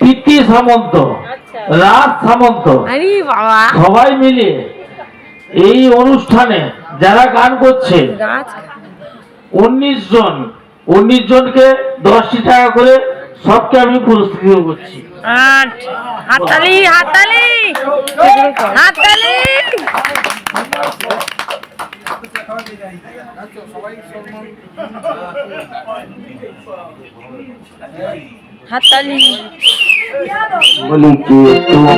প্রীতি সামন্ত আচ্ছা। রাজ সামন্ত। সবাই মিলে এই অনুষ্ঠানে যারা গান করছে উনিশ জন উনিশ জনকে দশটি টাকা করে সবকে আমি পুরস্কৃত করছি। আট। হাততালি বলি কি তুমি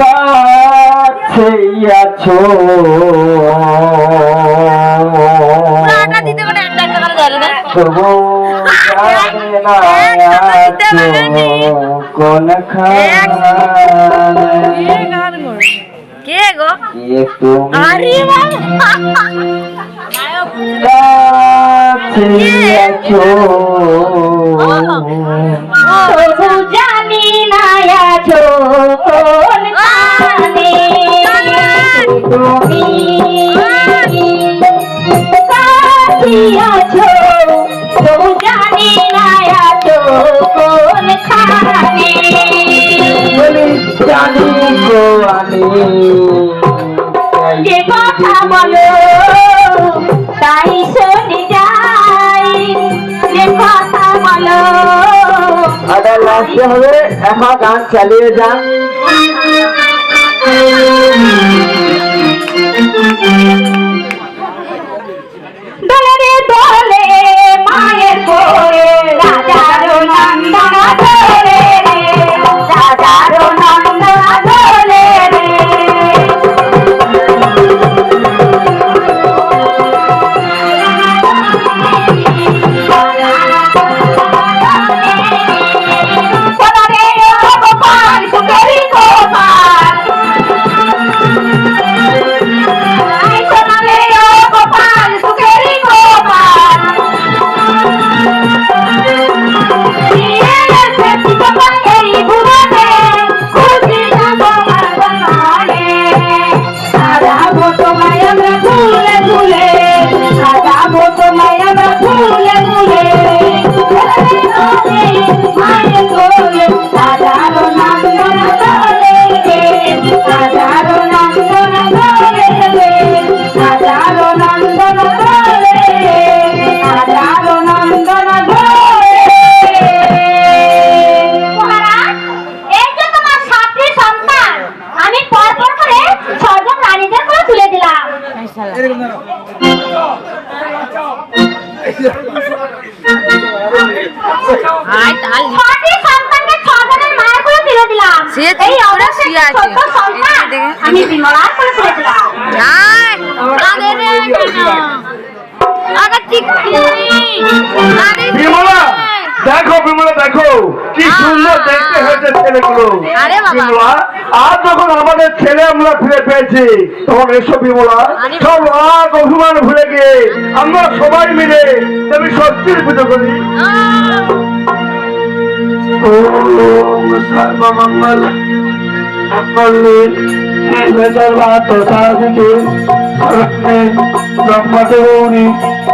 কাছে আছো? কোন কে গো? আরে আছো? তবু জানি না আছো কোন কানে তুমি কাছে তবু জানি না আছো কোন খানে জানি গো আমি। যে কথা বলো। লাস্টে হবে একা গান চালিয়ে যান। সে এই করে শুয়ে আছে। আমি করে দিলাম। ঠিক দেখো বিমলা দেখো। কি সুন্দর দেখতে হয়েছে ছেলেগুলো। বিমলা আর যখন আমাদের ছেলে আমরা ফিরে পেয়েছি তখন এসো বিমলা। সব রাগ অভিমান ভুলে গিয়ে আমরা সবাই মিলে তুমি সত্যির পুজো করি। ওম সর্বমঙ্গল মঙ্গলে বেদর্বাত সাধিকে সরস্বতী